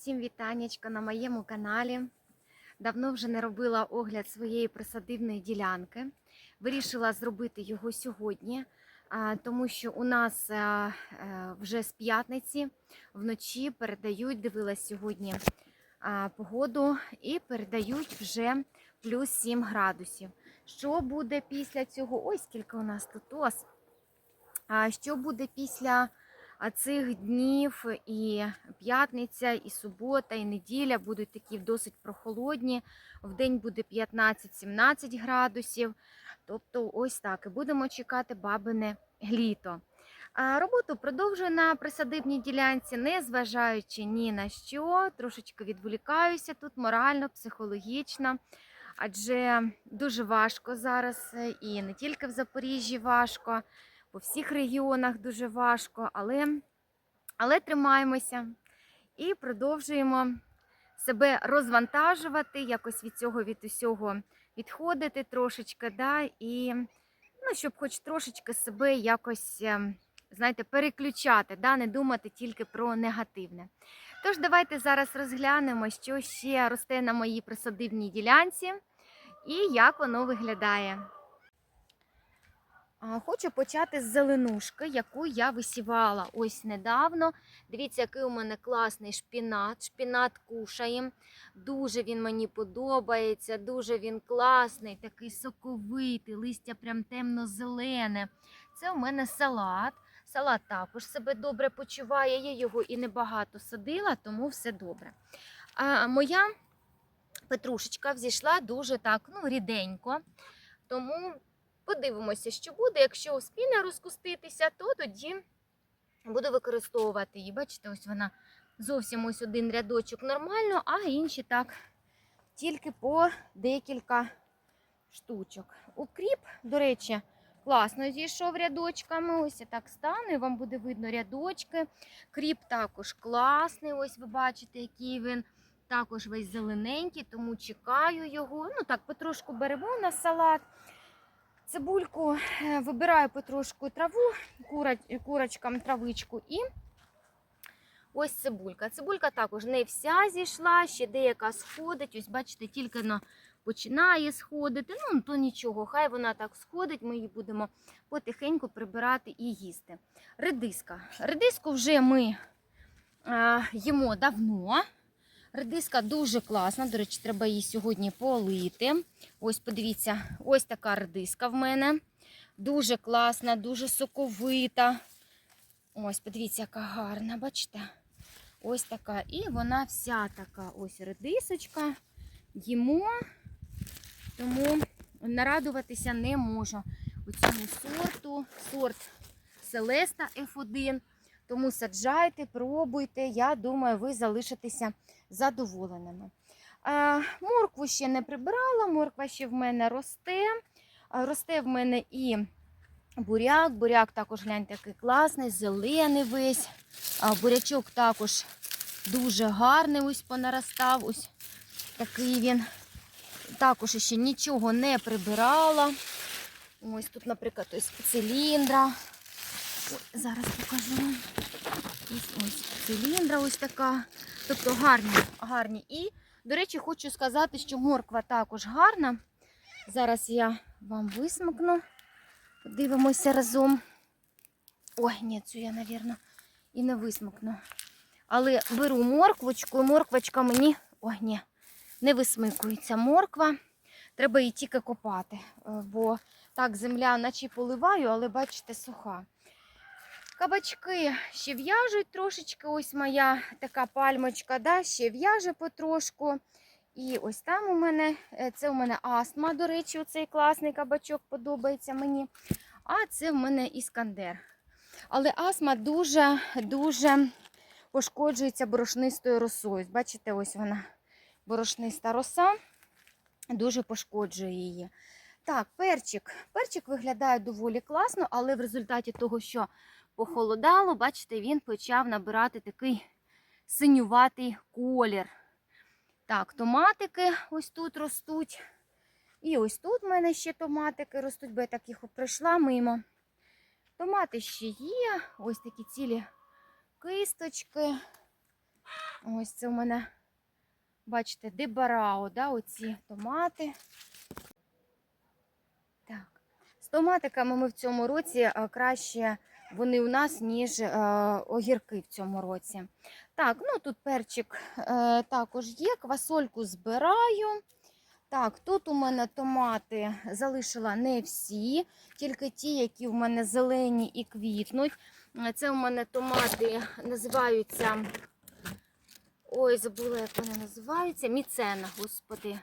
Всім вітаннячко на моєму каналі. Давно вже не робила огляд своєї присадибної ділянки. Вирішила зробити його сьогодні, тому що у нас е, вже з п'ятниці вночі передають, дивилась сьогодні погоду, і передають вже плюс 7 градусів. Що буде після цього? Ой, скільки у нас тут ос. Що буде після а цих днів і п'ятниця, і субота, і неділя будуть такі досить прохолодні. В день буде 15-17 градусів. Тобто, ось так. І будемо чекати бабине літо. Роботу продовжую на присадибній ділянці, не зважаючи ні на що. Трошечки відволікаюся тут морально, психологічно. Адже дуже важко зараз, і не тільки в Запоріжжі важко по всіх регіонах дуже важко, але, але тримаємося і продовжуємо себе розвантажувати, якось від цього від усього відходити трошечки, да, і ну, щоб хоч трошечки себе якось, е, знаєте, переключати, да, не думати тільки про негативне. Тож, давайте зараз розглянемо, що ще росте на моїй присадибній ділянці і як воно виглядає. Хочу почати з зеленушки, яку я висівала ось недавно. Дивіться, який у мене класний шпінат. Шпінат кушаєм. Дуже він мені подобається, дуже він класний, такий соковитий, листя прям темно-зелене. Це у мене салат. Салат також себе добре почуває. Я його і небагато садила, тому все добре. А моя петрушечка взійшла дуже так, ну, ріденько. Тому Подивимося, що буде. Якщо успіне розкуститися, то тоді буду використовувати її. Бачите, ось вона зовсім ось один рядочок нормально, а інші так тільки по декілька штучок. Укріп, до речі, класно зійшов рядочками. Ось я так стану, і вам буде видно рядочки. Кріп також класний. Ось ви бачите, який він. Також весь зелененький, тому чекаю його. Ну так, потрошку беремо на салат. Цибульку е, вибираю потрошку траву, курочкам травичку і ось цибулька. Цибулька також не вся зійшла, ще деяка сходить. Ось, бачите, тільки вона починає сходити. Ну, то нічого, хай вона так сходить, ми її будемо потихеньку прибирати і їсти. Редиска. Редиску вже ми е, їмо давно. Редиска дуже класна, до речі, треба її сьогодні полити. Ось, подивіться, ось така редиска в мене. Дуже класна, дуже соковита. Ось, подивіться, яка гарна, бачите? Ось така. І вона вся така ось редисочка. Їмо, тому нарадуватися не можу у цьому сорту. Сорт Селеста F1. Тому саджайте, пробуйте. Я думаю, ви залишитеся задоволеними. Моркву ще не прибирала, морква ще в мене росте. Росте в мене і буряк. Буряк також гляньте, який класний, зелений весь. Бурячок також дуже гарний, ось понаростав. Ось такий він. Також ще нічого не прибирала. Ось тут, наприклад, ось циліндра. Ой, зараз покажу. вам. Ось, ось циліндра ось така. Тобто гарні, гарні. І, до речі, хочу сказати, що морква також гарна. Зараз я вам висмикну. Подивимося разом. Ой, ні, цю я, мабуть, і не висмикну. Але беру морквочку, і морквочка мені. Ой, ні, не висмикується морква. Треба її тільки копати, е, бо так земля наче поливаю, але бачите, суха. Кабачки ще в'яжуть трошечки. Ось моя така пальмочка, да, ще в'яже потрошку. І ось там у мене, е, це у мене астма, до речі, оцей класний кабачок подобається мені. А це в мене іскандер. Але астма дуже-дуже пошкоджується борошнистою росою. Бачите, ось вона борошниста роса, дуже пошкоджує її. Так, перчик. Перчик виглядає доволі класно, але в результаті того, що похолодало, бачите, він почав набирати такий синюватий колір. Так, томатики ось тут ростуть. І ось тут в мене ще томатики ростуть, бо я так їх пройшла мимо. Томати ще є, ось такі цілі кисточки. Ось це у мене, бачите, дебарао, да, оці томати. З томатиками ми в цьому році е, краще вони у нас, ніж е, огірки в цьому році. Так, ну тут перчик е, також є, квасольку збираю. Так, тут у мене томати залишила не всі, тільки ті, які в мене зелені і квітнуть. Це у мене томати називаються. Ой, забула, як вони називаються. Міцена, господи.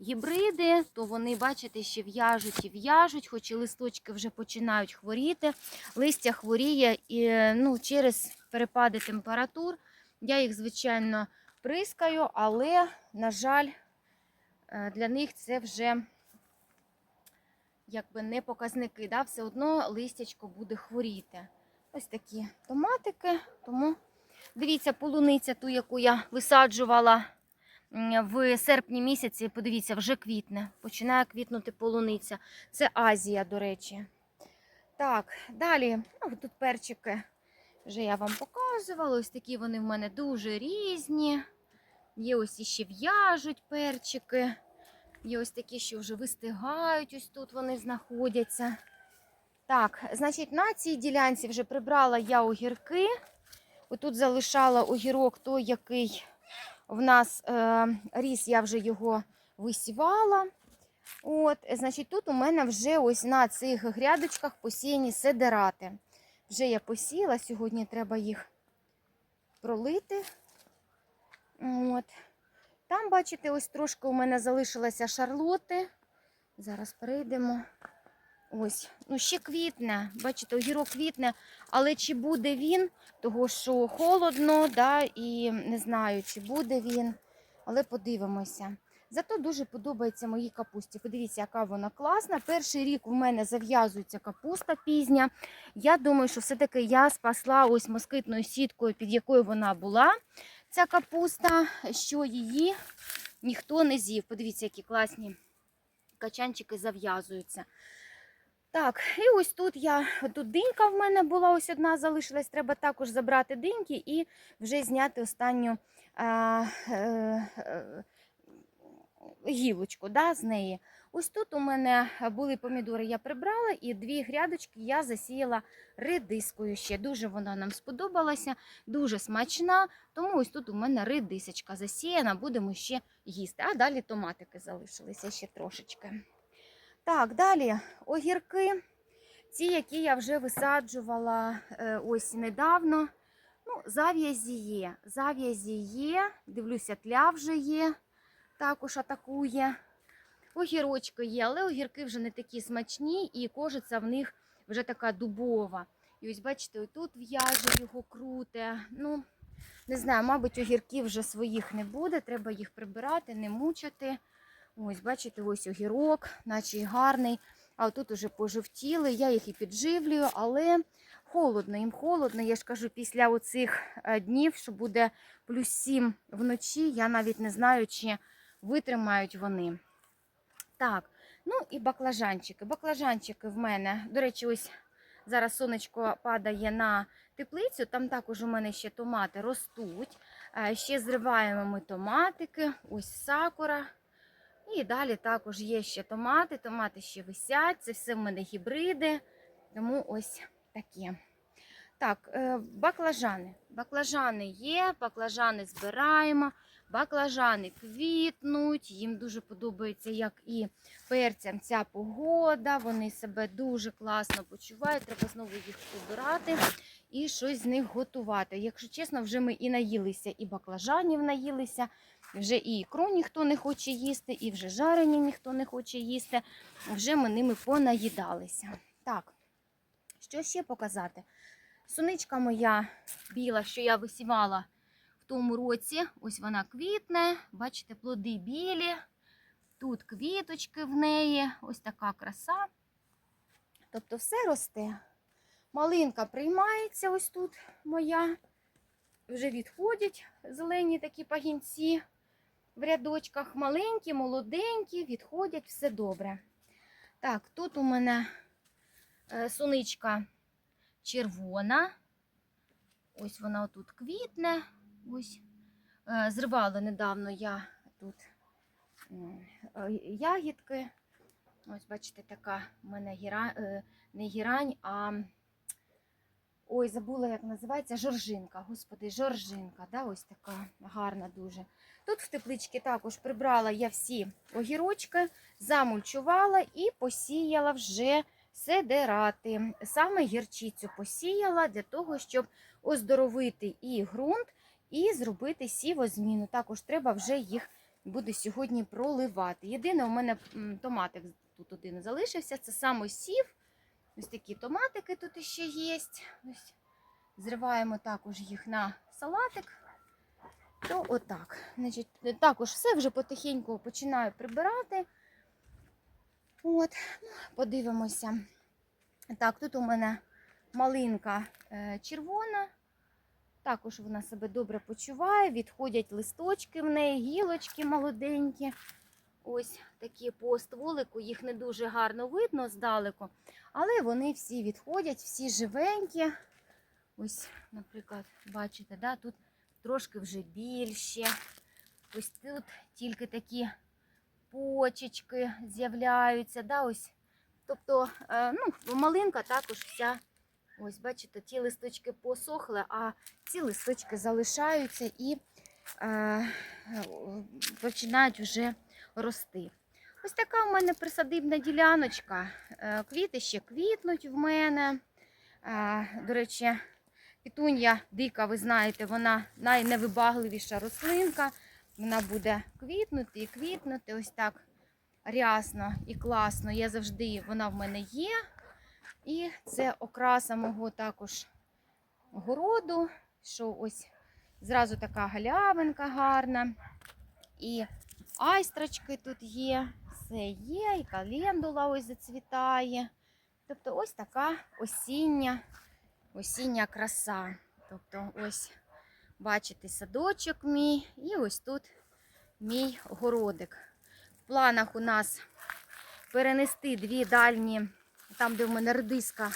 Гібриди, то вони, бачите, ще в'яжуть і в'яжуть, хоч і листочки вже починають хворіти. Листя хворіє і ну, через перепади температур. Я їх, звичайно, прискаю, але, на жаль, е, для них це вже якби не показники. Да? Все одно листячко буде хворіти. Ось такі томатики. Тому дивіться, полуниця, ту, яку я висаджувала в серпні місяці, подивіться, вже квітне. Починає квітнути полуниця. Це Азія, до речі. Так, далі, ну, тут перчики. Вже я вам показувала. Ось такі вони в мене дуже різні. Є ось іще в'яжуть перчики. Є ось такі, що вже вистигають, ось тут вони знаходяться. Так, значить, на цій ділянці вже прибрала я огірки. Отут залишала огірок той, який в нас е, ріс, я вже його висівала. От, значить, тут у мене вже ось на цих грядочках посіяні седерати. Вже я посіяла, сьогодні треба їх пролити. От. Там, бачите, ось трошки у мене залишилося шарлоти. Зараз перейдемо. Ось, ну ще квітне. Бачите, огірок квітне, але чи буде він, того що холодно, да, і не знаю, чи буде він, але подивимося. Зато дуже подобається моїй капусті. Подивіться, яка вона класна. Перший рік у мене зав'язується капуста пізня. Я думаю, що все-таки я спасла ось москитною сіткою, під якою вона була, ця капуста, що її ніхто не з'їв. Подивіться, які класні качанчики зав'язуються. Так, і ось тут я, тут динька в мене була, ось одна залишилась. Треба також забрати диньки і вже зняти останню а, е, е, гілочку да, з неї. Ось тут у мене були помідори, я прибрала, і дві грядочки я засіяла редискою ще. Дуже вона нам сподобалася, дуже смачна. Тому ось тут у мене редисочка засіяна, будемо ще їсти. А далі томатики залишилися ще трошечки. Так, далі огірки. Ці, які я вже висаджувала е, ось недавно. Ну, зав'язі є. Зав'язі є. Дивлюся, тля вже є, також атакує. Огірочки є, але огірки вже не такі смачні, і кожиця в них вже така дубова. І ось, бачите, тут в'яже його круте. Ну, не знаю, мабуть, огірків вже своїх не буде. Треба їх прибирати, не мучити. Ось, бачите, ось огірок, наче й гарний. А тут уже пожовтіли. Я їх і підживлюю, але холодно, їм холодно. Я ж кажу, після оцих е, днів, що буде плюс 7 вночі, я навіть не знаю, чи витримають вони. Так, ну і баклажанчики. Баклажанчики в мене, до речі, ось зараз сонечко падає на теплицю. Там також у мене ще томати ростуть. Е, Ще зриваємо ми томатики, ось сакура. І далі також є ще томати. Томати ще висять. Це все в мене гібриди. Тому ось такі. Так, е, баклажани. Баклажани є, баклажани збираємо, баклажани квітнуть. Їм дуже подобається, як і перцям ця погода. Вони себе дуже класно почувають. Треба знову їх побирати і щось з них готувати. Якщо чесно, вже ми і наїлися, і баклажанів наїлися. Вже і ікру ніхто не хоче їсти, і вже жарені ніхто не хоче їсти. Вже ми ними понаїдалися. Так, що ще показати? Суничка моя біла, що я висівала в тому році, ось вона квітне. Бачите, плоди білі. Тут квіточки в неї, ось така краса. Тобто все росте. Малинка приймається ось тут моя. Вже відходять зелені такі пагінці в рядочках. Маленькі, молоденькі, відходять, все добре. Так, тут у мене е, суничка червона. Ось вона отут квітне. Ось Е, Зривала недавно я тут е, ягідки. Ось, бачите, така в мене гіра... е, не гірань, а ой, забула, як називається, жоржинка. Господи, жоржинка, да, ось така гарна дуже. Тут в тепличці також прибрала я всі огірочки, замульчувала і посіяла вже седерати. Саме гірчицю посіяла для того, щоб оздоровити і ґрунт, і зробити сівозміну. Також треба вже їх буде сьогодні проливати. Єдине, у мене томатик тут один залишився. Це саме сів. Ось такі томатики тут ще є. Ось. Зриваємо також їх на салатик. То отак. Значить, також все вже потихеньку починаю прибирати. От, ну, подивимося. Так, тут у мене малинка е, червона. Також вона себе добре почуває, відходять листочки в неї, гілочки молоденькі. Ось такі по стволику, їх не дуже гарно видно здалеку, але вони всі відходять, всі живенькі. Ось, наприклад, бачите, да, тут трошки вже більше. Ось тут тільки такі почечки з'являються. Да, ось. Тобто, е, ну, малинка також вся. Ось, бачите, ті листочки посохли, а ці листочки залишаються і е, починають вже рости. Ось така в мене присадибна діляночка. Е, Квіти ще квітнуть в мене. Е, До речі, пітунья дика, ви знаєте, вона найневибагливіша рослинка. Вона буде квітнути і квітнути ось так рясно і класно. Я завжди вона в мене є. І це окраса мого також городу, що ось зразу така галявинка гарна. І айстрочки тут є, все є, і календула ось зацвітає. Тобто ось така осіння, осіння краса. Тобто ось бачите садочок мій і ось тут мій городик. В планах у нас перенести дві дальні, там, де в мене редиска,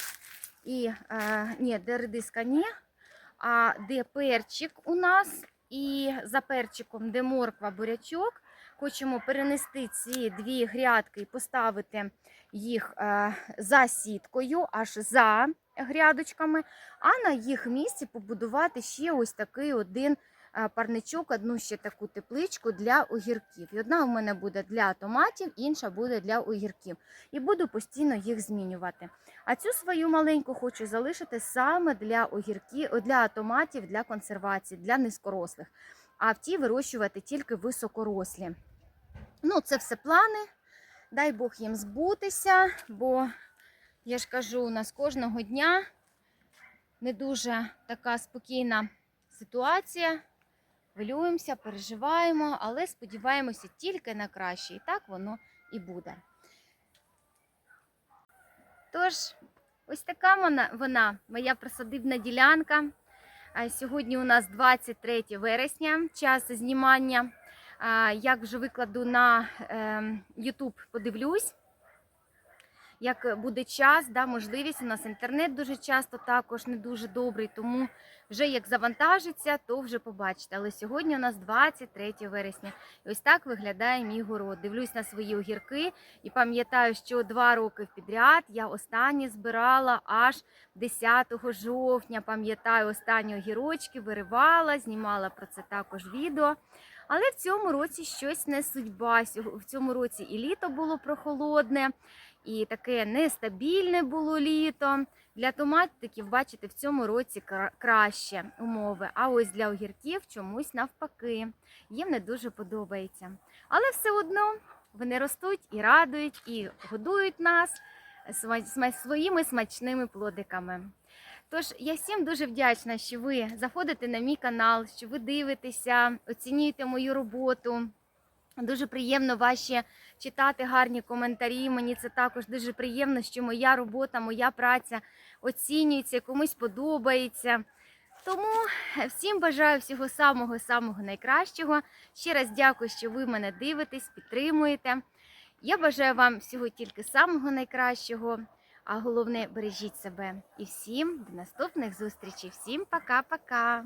і е, ні, де редиска ні, а де перчик у нас, і за перчиком, де морква, бурячок. Хочемо перенести ці дві грядки і поставити їх е, за сіткою, аж за грядочками, а на їх місці побудувати ще ось такий один е, парничок, одну ще таку тепличку для огірків. І одна у мене буде для томатів, інша буде для огірків. І буду постійно їх змінювати. А цю свою маленьку хочу залишити саме для огірків, для томатів, для консервації, для низькорослих. А в ті вирощувати тільки високорослі. Ну, це все плани. Дай Бог їм збутися, бо я ж кажу, у нас кожного дня не дуже така спокійна ситуація. Хвилюємося, переживаємо, але сподіваємося тільки на краще. І так воно і буде. Тож, ось така вона, моя присадибна ділянка. Сьогодні у нас 23 вересня, час знімання. Як вже викладу на ем, YouTube, подивлюсь. Як буде час, да, можливість. У нас інтернет дуже часто також не дуже добрий, тому вже як завантажиться, то вже побачите. Але сьогодні у нас 23 вересня. І ось так виглядає мій город. Дивлюсь на свої огірки і пам'ятаю, що два роки підряд я останні збирала аж 10 жовтня. Пам'ятаю, останні огірочки виривала, знімала про це також відео. Але в цьому році щось не судьба. В цьому році і літо було прохолодне, і таке нестабільне було літо. Для томатиків, бачите, в цьому році краще умови. А ось для огірків чомусь навпаки. Їм не дуже подобається. Але все одно вони ростуть і радують, і годують нас своїми смачними плодиками. Тож я всім дуже вдячна, що ви заходите на мій канал, що ви дивитеся, оцінюєте мою роботу. Дуже приємно ваші читати гарні коментарі. Мені це також дуже приємно, що моя робота, моя праця оцінюється, комусь подобається. Тому всім бажаю всього самого самого найкращого. Ще раз дякую, що ви мене дивитесь, підтримуєте. Я бажаю вам всього тільки самого найкращого. А головне, бережіть себе. І всім до наступних зустрічей. Всім пока-пока!